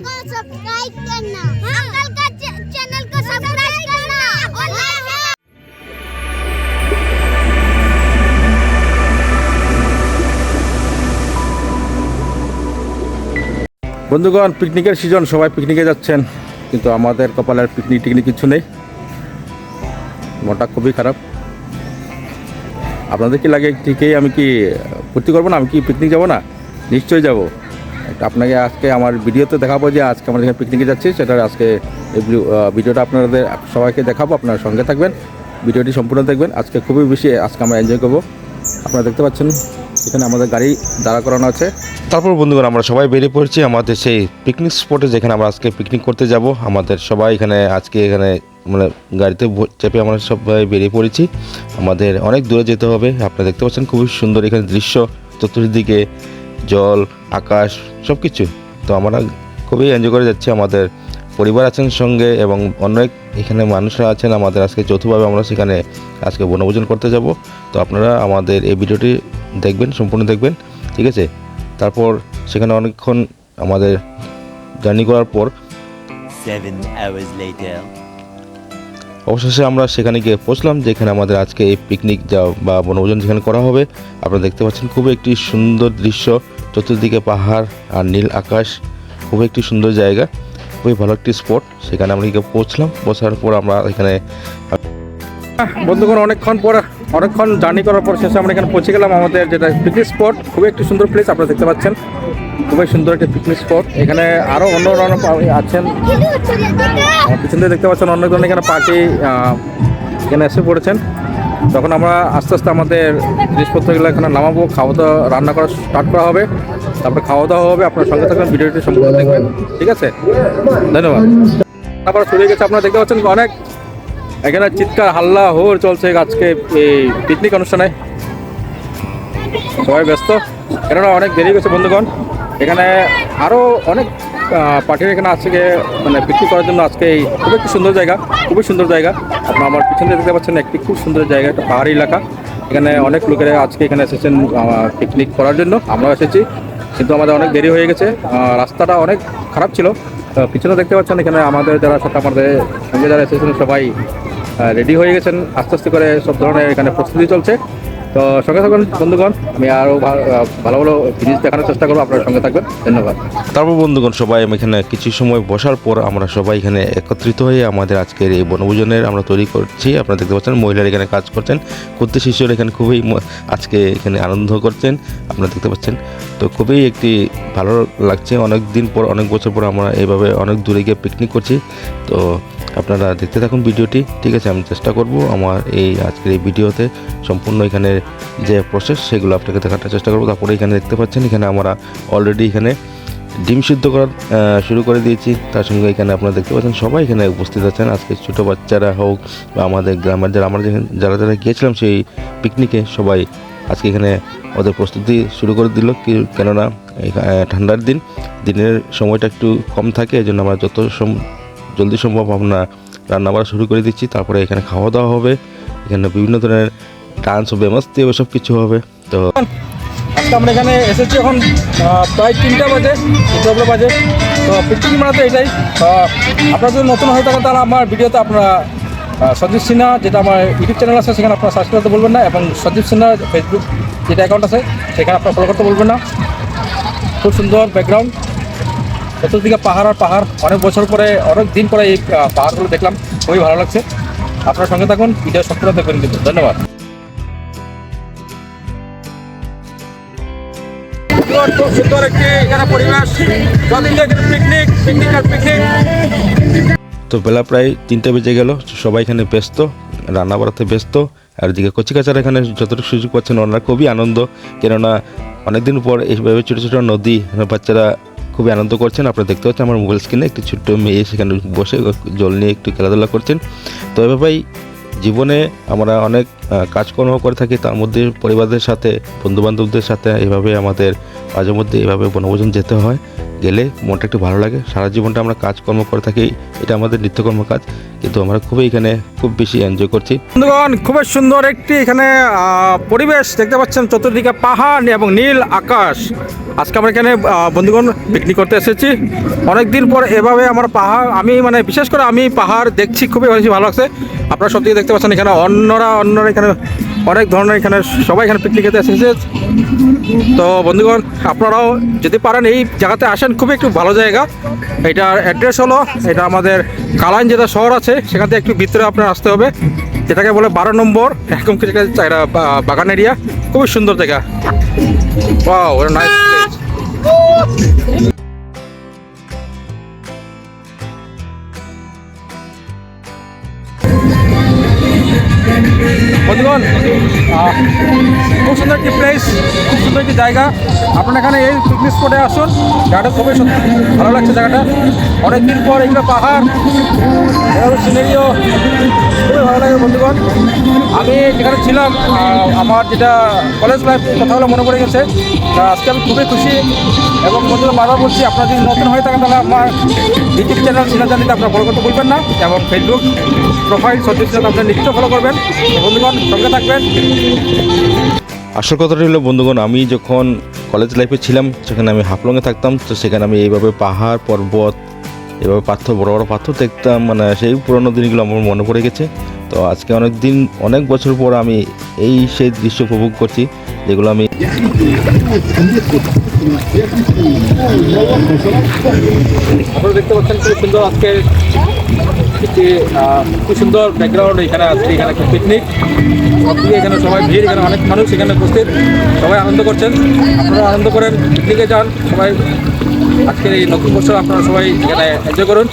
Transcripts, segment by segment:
को सब्सक्राइब करना अंकल का चे- चैनल को सब्सक्राइब करना और लाइक বন্ধুগণ পিকনিকের সিজন সবাই পিকনিকে যাচ্ছেন কিন্তু আমাদের কপালের পিকনিক টিকনিক কিছু নেই মনটা খুবই খারাপ আপনাদের কি লাগে ঠিকই আমি কি ভর্তি করবো না আমি কি পিকনিক যাব না নিশ্চয়ই যাব আপনাকে আজকে আমার ভিডিওতে দেখাবো যে আজকে আমরা যেখানে পিকনিকে যাচ্ছি, সেটার আজকে ভিডিওটা আপনাদের সবাইকে দেখাবো, আপনারা সঙ্গে থাকবেন, ভিডিওটি সম্পূর্ণ দেখবেন। আজকে খুবই বেশি, আজকে আমরা এনজয় করব। আপনারা দেখতে পাচ্ছেন, এখানে আমাদের গাড়ি দাঁড়া করানো আছে। তারপর বন্ধুগণ, আমরা সবাই বেরিয়ে পড়েছি আমাদের সেই পিকনিক স্পটে যেখানে আমরা আজকে পিকনিক করতে যাব। আমাদের সবাই এখানে, আজকে এখানে মানে গাড়িতে চেপে আমরা সবাই বেরিয়ে পড়েছি। আমাদের অনেক দূরে যেতে হবে। আপনারা দেখতে পাচ্ছেন, খুবই সুন্দর এখানে দৃশ্য। চতুর্দিকে জল, আকাশ সব কিছু তো আমরা খুবই এনজয় করে যাচ্ছি আমাদের পরিবার আছেন সঙ্গে এবং অনেক এখানে মানুষরা আছেন। আমাদের আজকে যৌথভাবে আমরা সেখানে আজকে বনভোজন করতে যাব। তো আপনারা আমাদের এই ভিডিওটি দেখবেন, সম্পূর্ণ দেখবেন, ঠিক আছে? তারপর সেখানে অনেকক্ষণ আমাদের জার্নি করার পর. অবশেষে আমরা সেখানে গিয়ে পৌঁছলাম, যেখানে আমাদের আজকে এই পিকনিক যা বা বনভোজন যেখানে করা হবে, আপনারা দেখতে পাচ্ছেন খুব একটি সুন্দর দৃশ্য। চতুর্দিকে পাহাড় আর নীল আকাশ খুব একটি সুন্দর জায়গা, খুবই ভালো একটি স্পট সেখানে আমরা গিয়ে পৌঁছলাম পৌঁছার পর আমরা এখানে বন্ধুগণ, অনেকক্ষণ পর অনেকক্ষণ জার্নি করার পর শেষে আমরা এখানে পৌঁছে গেলাম আমাদের যেটা পিকনিক স্পট খুবই একটি সুন্দর প্লেস আপনারা দেখতে পাচ্ছেন। খুবই সুন্দর একটি পিকনিক স্পট এখানে আরও অন্য অন্য আছেন। পিছন দেখতে পাচ্ছেন অনেক ধরনের এখানে পার্টি এখানে এসে পড়েছেন। তখন আমরা আস্তে আস্তে আমাদের জিনিসপত্রগুলো এখানে নামাবো খাওয়া দাওয়া রান্না করা স্টার্ট করা হবে। তারপরে খাওয়া দাওয়া হবে। আপনার সঙ্গে থাকবেন ভিডিওটি সম্পূর্ণ দেখবেন। ঠিক আছে? ধন্যবাদ। তারপরে শুরু গেছে, আপনারা দেখতে পাচ্ছেন অনেক এখানে চিৎকার, হাল্লা, হোর চলছে আজকে এই পিকনিক অনুষ্ঠানে। সবাই ব্যস্ত। কেননা অনেক দেরি গেছে বন্ধুগণ। এখানে আরও অনেক পার্টির এখানে আজকে মানে পিকনিক করার জন্য আজকে এই খুব একটি সুন্দর জায়গা, খুবই সুন্দর জায়গা। আপনার আমার পিছনে দেখতে পাচ্ছেন একটি খুব সুন্দর জায়গা, একটা পাহাড়ি এলাকা। এখানে অনেক লোকেরা আজকে এখানে এসেছেন পিকনিক করার জন্য। আমরাও এসেছি, কিন্তু আমাদের অনেক দেরি হয়ে গেছে। রাস্তাটা অনেক খারাপ ছিল। পিছনে দেখতে পাচ্ছেন এখানে আমাদের যারা সাথে আমাদের সঙ্গে যারা এসেছেন সবাই রেডি হয়ে গেছেন, আস্তে আস্তে করে সব ধরনের এখানে প্রস্তুতি চলছে। তো সঙ্গে থাকুন বন্ধুগণ, আমি আরও ভালো ভালো জিনিস দেখানোর চেষ্টা করব, আপনার সঙ্গে থাকবেন। ধন্যবাদ। তারপর বন্ধুগণ, সবাই, আমি এখানে কিছু সময় বসার পর আমরা সবাই এখানে একত্রিত হয়ে আমাদের আজকের এই বনভোজনের আমরা তৈরি করছি। আপনারা দেখতে পাচ্ছেন, মহিলারা এখানে কাজ করছেন ক্ষুদ্র শিশুরা এখানে খুবই আজকে এখানে আনন্দ করছেন। আপনারা দেখতে পাচ্ছেন, তো খুবই একটি ভালো লাগছে। অনেক দিন পর, অনেক বছর পর আমরা এইভাবে অনেক দূরে গিয়ে পিকনিক করছি। তো আপনারা দেখতে থাকুন ভিডিওটি। ঠিক আছে আমি চেষ্টা করব আমার এই আজকের এই ভিডিওতে সম্পূর্ণ এখানে যে প্রসেস সেগুলো আপনাকে দেখানোর চেষ্টা করব। তারপরে এখানে দেখতে পাচ্ছেন এখানে আমরা অলরেডি এখানে ডিম সিদ্ধ আহ, শুরু করে দিয়েছি। তার সঙ্গে এখানে আপনারা দেখতে পাচ্ছেন সবাই এখানে উপস্থিত আছেন। আজকে ছোটো বাচ্চারা হোক বা আমাদের গ্রামের যারা আমরা যেখানে- যারা যারা গিয়েছিলাম সেই পিকনিকে সবাই আজকে এখানে ওদের প্রস্তুতি শুরু করে দিল। কি কেননা ঠান্ডার দিন দিনের সময়টা একটু কম থাকে এই জন্য আমরা যত জলদি সম্ভব আমরা রান্না বাড়া শুরু করে দিচ্ছি, তারপরে এখানে খাওয়া দাওয়া হবে, এখানে বিভিন্ন ধরনের ডান্স হবে, মস্তি হবে সব কিছু হবে, তো আমরা এখানে এসেছি এখন প্রায় তিনটা বাজে তিনটা বাজে, তো পিকনিক মানাতে এটাই। আপনারা যদি নতুন হয়ে থাকেন তাহলে আমার ভিডিওতে আপনারা সঞ্জীব সিনহা, যেটা আমার ইউটিউব চ্যানেল আছে, সেখানে আপনারা সাবস্ক্রাইব করতে বলবেন না, এবং সঞ্জীব সিনহা ফেসবুক যেটা অ্যাকাউন্ট আছে, সেখানে আপনারা ফলো করতে বলবেন না। খুব সুন্দর ব্যাকগ্রাউন্ড চতুর্দিকে পাহাড় আর পাহাড় অনেক বছর পরে অনেক দিন পরে এই পাহাড়গুলো দেখলাম। খুবই ভালো লাগছে। আপনার সঙ্গে থাকুন ভিডিও সম্পূর্ণ দেখবেন কিন্তু। ধন্যবাদ। খুব সুন্দর একটি এখানে পরিবেশ। চতুর্দিকে পিকনিক পিকনিক আর পিকনিক তো বেলা প্রায় তিনটে বেজে গেল সবাই এখানে ব্যস্ত রান্না বাড়াতে ব্যস্ত আর এদিকে কচিকাচারা এখানে যতটুকু সুযোগ পাচ্ছেন ওনারা খুবই আনন্দ। কেননা অনেকদিন পর এইভাবে ছোটো ছোটো নদী বাচ্চারা খুবই আনন্দ করছেন। আপনারা দেখতে পাচ্ছেন আমার মোবাইল স্ক্রিনে একটি ছোট্ট মেয়ে সেখানে বসে জল নিয়ে একটু খেলাধুলা করছেন। তো এভাবেই জীবনে আমরা অনেক কাজকর্ম করে থাকি, তার মধ্যে পরিবারদের সাথে, বন্ধুবান্ধবদের সাথে এভাবে আমাদের মাঝে মধ্যে এভাবে বনভোজন যেতে হয়। গেলে মনটা একটু ভালো লাগে। সারা জীবনটা আমরা কাজকর্ম করে থাকি, এটা আমাদের নিত্যকর্ম কাজ। কিন্তু আমরা খুবই এখানে খুব বেশি এনজয় করছি। বন্ধুগণ খুবই সুন্দর একটি এখানে পরিবেশ দেখতে পাচ্ছেন। চতুর্দিকে পাহাড় এবং নীল আকাশ। আজকে আমরা এখানে বন্ধুগণ পিকনিক করতে এসেছি। অনেক দিন পর এভাবে আমার পাহাড়, আমি মানে বিশেষ করে আমি পাহাড় দেখছি, খুবই বেশি ভালো লাগছে। আপনারা দিকে দেখতে পাচ্ছেন এখানে অন্যরা অন্যরা এখানে, অনেক ধরনের এখানে সবাই এখানে পিকনিক খেতে এসেছে। তো বন্ধুগণ, আপনারাও যদি পারেন এই জায়গাতে আসেন, খুবই একটু ভালো জায়গা। এটার অ্যাড্রেস হলো, এটা আমাদের কালাইন যেটা শহর আছে, সেখান থেকে একটু ভিতরে আপনার আসতে হবে। যেটাকে বলে বারো নম্বর, এরকম কিছু একটা বাগান এরিয়া খুবই সুন্দর জায়গা। ওয়াও নাইস 哦。বন্ধুগণ খুব সুন্দর একটি প্লেস খুব সুন্দর একটি জায়গা। আপনারা এখানে এই পিকনিক স্পটে আসুন জায়গাটা খুবই ভালো লাগছে জায়গাটা। অনেকদিন পর এগুলো পাহাড় সিনারিও খুবই ভালো লাগে বন্ধুগণ। আমি যেখানে ছিলাম আমার যেটা কলেজ লাইফ কথাগুলো মনে পড়ে গেছে। আজকে আমি খুবই খুশি এবং বন্ধুরা বারবার বলছি, আপনারা যদি নতুন হয়ে থাকেন তাহলে আমার ইউটিউব চ্যানেল সিনা জানিতে আপনারা ফলো করতে ভুলবেন না এবং ফেসবুক প্রোফাইল সত্যি আপনারা নিশ্চয় ফলো করবেন। বন্ধুগণ সঙ্গে থাকবেন। আসল কথাটা হলো বন্ধুগণ আমি যখন কলেজ লাইফে ছিলাম সেখানে আমি হাফলংয়ে থাকতাম তো সেখানে আমি এইভাবে পাহাড় পর্বত এভাবে পাথর বড় বড় পাথর দেখতাম মানে সেই পুরোনো দিনগুলো আমার মনে পড়ে গেছে। তো আজকে অনেক দিন অনেক বছর পর আমি এই সেই দৃশ্য উপভোগ করছি যেগুলো আমি আপনারা দেখতে পাচ্ছেন খুব সুন্দর আজকে খুব সুন্দর ব্যাকগ্রাউন্ড এখানে আজকে এখানে একটা পিকনিক এখানে সবাই ভিড়, এখানে অনেক মানুষ এখানে উপস্থিত। সবাই আনন্দ করছেন। আপনারা আনন্দ করেন পিকনিকে যান। সবাই আজকের এই নতুন বছর আপনারা সবাই এখানে এনজয় করুন।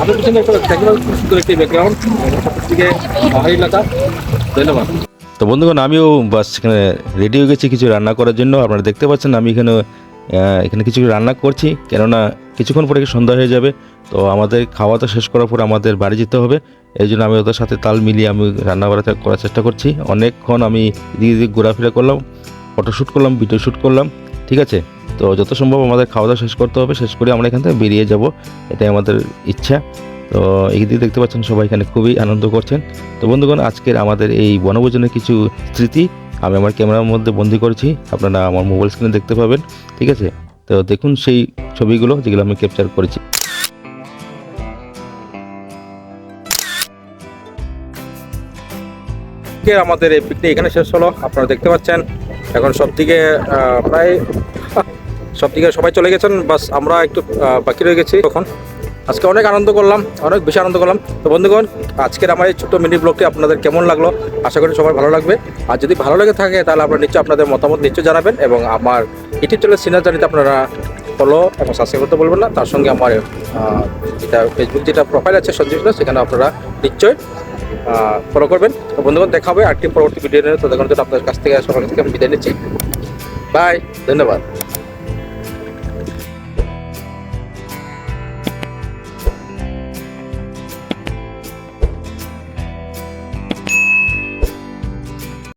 আপনার পিছনে একটা ব্যাকগ্রাউন্ড খুব সুন্দর একটি ব্যাকগ্রাউন্ড দিকে পাহাড়ি এলাকা। ধন্যবাদ। তো বন্ধুগণ, আমিও বাস এখানে রেডি হয়ে গেছি কিছু রান্না করার জন্য। আপনারা দেখতে পাচ্ছেন, আমি এখানে এখানে কিছু রান্না করছি। কেননা কিছুক্ষণ পরে সন্ধ্যা হয়ে যাবে। তো আমাদের খাওয়া দাওয়া শেষ করার পর আমাদের বাড়ি যেতে হবে। এই জন্য আমি ওদের সাথে তাল মিলিয়ে আমি রান্না করা করার চেষ্টা করছি। অনেকক্ষণ আমি এদিকে এদিকে ঘোরাফেরা করলাম ফটোশ্যুট করলাম ভিডিও শ্যুট করলাম, ঠিক আছে? তো যত সম্ভব আমাদের খাওয়া দাওয়া শেষ করতে হবে। শেষ করে আমরা এখান থেকে বেরিয়ে যাব। এটাই আমাদের ইচ্ছা। তো এই দিকে দেখতে পাচ্ছেন সবাই এখানে খুবই আনন্দ করছেন। তো বন্ধুগণ, আজকের আমাদের এই বনভোজনের কিছু স্মৃতি আমি আমার ক্যামেরার মধ্যে বন্দি করেছি। আপনারা আমার মোবাইল স্ক্রিনে দেখতে পাবেন, ঠিক আছে? তো দেখুন সেই ছবিগুলো যেগুলো আমি ক্যাপচার করেছি। আজকে আমাদের এই পিকনিক এখানে শেষ হলো। আপনারা দেখতে পাচ্ছেন, এখন সব দিকে প্রায় সব দিকে সবাই চলে গেছেন, বাস আমরা একটু বাকি রয়ে গেছি তখন আজকে অনেক আনন্দ করলাম, অনেক বেশি আনন্দ করলাম। তো বন্ধুগণ, আজকের আমার এই ছোট্ট মিনি ব্লগটি আপনাদের কেমন লাগল? আশা করি সবার ভালো লাগবে। আর যদি ভালো লেগে থাকে, তাহলে আপনারা নিশ্চয়ই আপনাদের মতামত নিশ্চয়ই জানাবেন এবং আমার ইউটিউব চ্যানেল সিনার জানিতে আপনারা ফলো এবং সাবস্ক্রাইব করতে বলবেন না। তার সঙ্গে আমার যেটা ফেসবুক যেটা প্রোফাইল আছে, সঞ্জীব সেখানে আপনারা নিশ্চয়ই ফলো করবেন। তো বন্ধুগণ দেখাবে আরেকটি পরবর্তী ভিডিও নিয়ে। তো দেখুন আপনাদের কাছ থেকে সবার কাছ থেকে আমি বিদায় নিচ্ছি। বাই ধন্যবাদ।